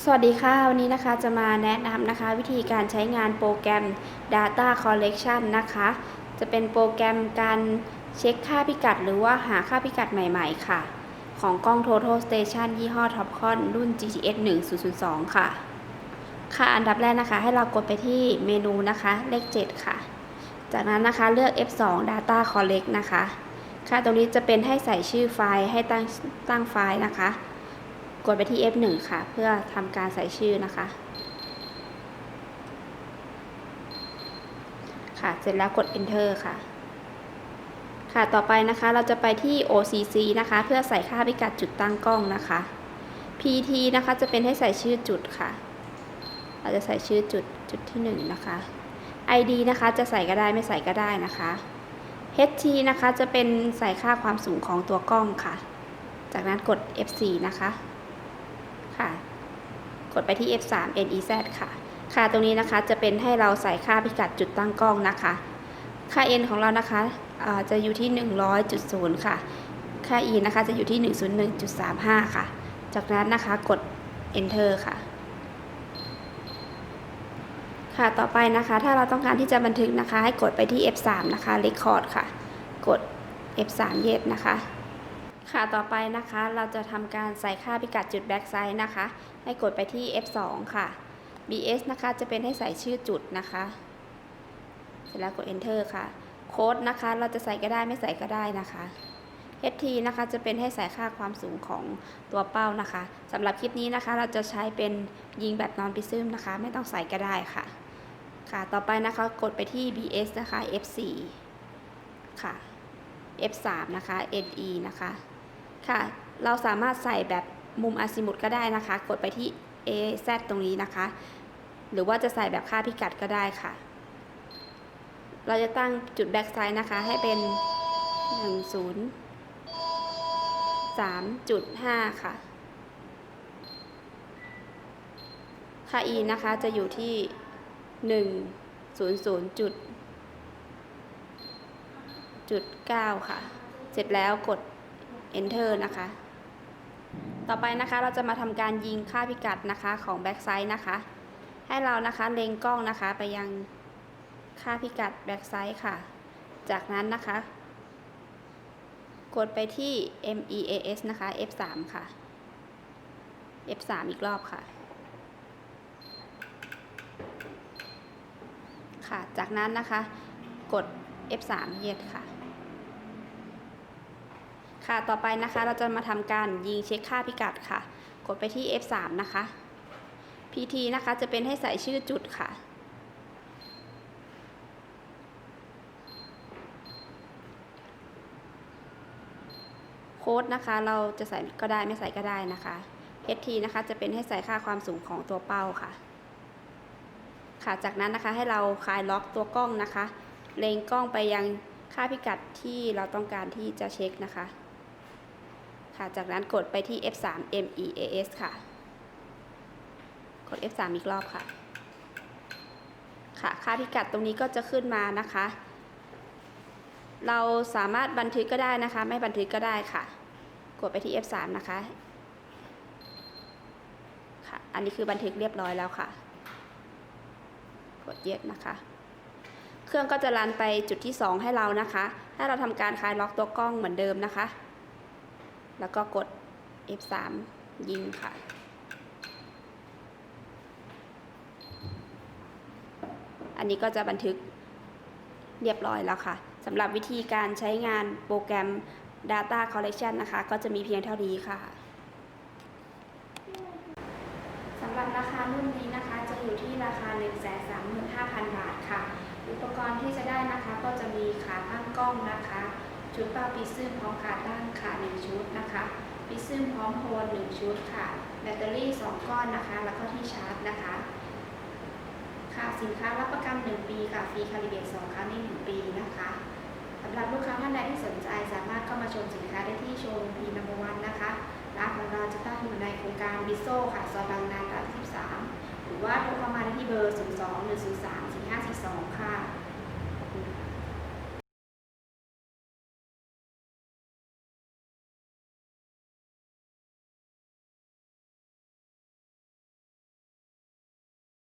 สวัสดีค่ะ วันนี้นะคะจะมาแนะนำนะคะ วิธีการใช้งานโปรแกรม Data Collection นะคะ จะเป็นโปรแกรมการเช็คค่าพิกัด หรือว่าหาค่าพิกัดใหม่ๆ ค่ะ ของกล้อง Total Station ยี่ห้อ Topcon รุ่น GTX 1002 ค่ะ ค่ะอันดับแรกนะคะ ให้เรากดไปที่เมนูนะคะ เลข 7 ค่ะ จากนั้นนะคะเลือก F2 Data Collect นะคะ ค่ะตรงนี้จะเป็นให้ใส่ชื่อไฟล์ให้ตั้งตั้งไฟล์นะคะ กดไปที่ F1 ค่ะ เพื่อทำการใส่ชื่อนะคะ ค่ะ เสร็จแล้วกด Enter ค่ะ ค่ะ ต่อไปนะคะ เราจะไปที่ OCC นะคะ เพื่อใส่ค่าพิกัดจุดตั้งกล้องนะคะ PT นะคะจะเป็นให้ใส่ชื่อจุดค่ะ เราจะใส่ชื่อจุดจุดที่ 1 นะคะ ID นะคะจะใส่ก็ได้ไม่ใส่ก็ได้นะคะ HT นะคะจะเป็นใส่ค่าความสูงของตัวกล้องค่ะ จากนั้นกด F4 นะคะ ค่ะ กดไปที่ F3 NEZ ค่ะ ค่ะตรงนี้นะคะจะเป็นให้เราใส่ค่าพิกัดจุดตั้งกล้องนะคะ ค่า N ของเรานะคะจะอยู่ที่ 100.0 ค่ะ ค่า E นะคะจะอยู่ที่ 101.35 ค่ะ จากนั้นนะคะกด Enter ค่ะ ค่ะต่อไปนะคะ ถ้าเราต้องการที่จะบันทึกนะคะ ให้กดไปที่ F3 นะคะ Record ค่ะ กด F3 Yes นะคะ ค่ะต่อไปนะคะเราจะทำการใส่ค่าพิกัดจุด back side นะคะ ให้กดไปที่ F2 ค่ะ BS นะคะจะเป็นให้ใส่ชื่อจุดนะคะ เสร็จแล้วกด Enter ค่ะ โค้ดนะคะเราจะใส่ก็ได้ไม่ใส่ก็ได้นะคะ HT นะคะจะเป็นให้ใส่ค่าความสูงของตัวเป้านะคะสำหรับคลิปนี้นะคะ เราจะใช้เป็นยิงแบบนอนปิซึมนะคะ ไม่ต้องใส่ก็ได้ค่ะ ค่ะต่อไปนะคะกดไปที่ BS นะคะ F4 ค่ะ F3 นะคะ NE นะคะ ค่ะ เราสามารถใส่แบบมุมอาซิมุตก็ได้นะคะ กดไปที่ AZ ตรงนี้นะคะ หรือว่าจะใส่แบบค่าพิกัดก็ได้ค่ะ เราจะตั้งจุดแบ็กไซด์นะคะ ให้เป็น 103.5 ค่ะค่า E นะคะจะอยู่ที่ 100จุดจุด9ค่ะ เสร็จแล้วกด enter นะคะ ต่อไปนะคะเราจะมาทำการยิงค่าพิกัดนะคะของ back side นะคะ ให้เรานะคะเล็งกล้องนะคะไปยังค่าพิกัด back side ค่ะ จากนั้นนะคะ กดไปที่ MEAS นะคะ F3 ค่ะ F3 อีกรอบค่ะ ค่ะ จากนั้นนะคะ กด F3 เย็ดค่ะ ค่ะ ต่อไปนะคะเราจะมาทำการยิงเช็คค่าพิกัดค่ะ กดไปที่ F3 นะคะ PT นะคะจะเป็นให้ใส่ชื่อจุดค่ะ โค้ดนะคะเราจะใส่ก็ได้ไม่ใส่ก็ได้นะคะ HT นะคะจะเป็นให้ใส่ค่าความสูงของตัวเป้าค่ะ ค่ะจากนั้นนะคะให้เราคลายล็อกตัวกล้องนะคะ เล็งกล้องไปยังค่าพิกัดที่เราต้องการที่จะเช็คนะคะ ค่ะ จากนั้นกดไปที่ F3 MEAS ค่ะ กด F3 อีกรอบค่ะ ค่ะ ค่าพิกัดตรงนี้ก็จะขึ้นมานะคะ เราสามารถบันทึกก็ได้นะคะ ไม่บันทึกก็ได้ค่ะ กดไปที่ F3 นะคะ ค่ะ อันนี้คือบันทึกเรียบร้อยแล้วค่ะ กดเย็ดนะคะเครื่องก็จะรันไปจุดที่ 2 ให้เรานะคะ ให้เราทำการคลายล็อกตัวกล้องเหมือนเดิมนะคะ แล้วก็กด F3 ยิงค่ะ อันนี้ก็จะบันทึกเรียบร้อยแล้วค่ะสำหรับวิธีการใช้งานโปรแกรม Data Collection นะคะ ก็จะมีเพียงเท่านี้ค่ะสำหรับราคารุ่นนี้นะคะ จะอยู่ที่ราคา 135,000 บาทค่ะ อุปกรณ์ที่จะได้นะคะก็จะมีขาตั้งกล้องนะคะ ชุดเป้าปิซึมพร้อมขาตั้งค่ะ1ชุดนะคะปิซึมพร้อมโฮล1ชุดค่ะ แบตเตอรี่ 2 ก้อนนะคะ แล้วก็ที่ชาร์จนะคะ ค่ะสินค้ารับประกัน 1 ปีค่ะฟรีคาลิเบต2ครั้งใน 1 ปีนะคะสำหรับลูกค้าท่านใดที่สนใจสามารถเข้ามาชมสินค้าได้ที่โชว์รูมพีนัมเบอร์วันนะคะร้านของเราจะตั้งอยู่ในโครงการบิโซค่ะซอยบางนาตรา13 หรือว่าโทรเข้ามาได้ที่เบอร์ 02 103 4542 ค่ะ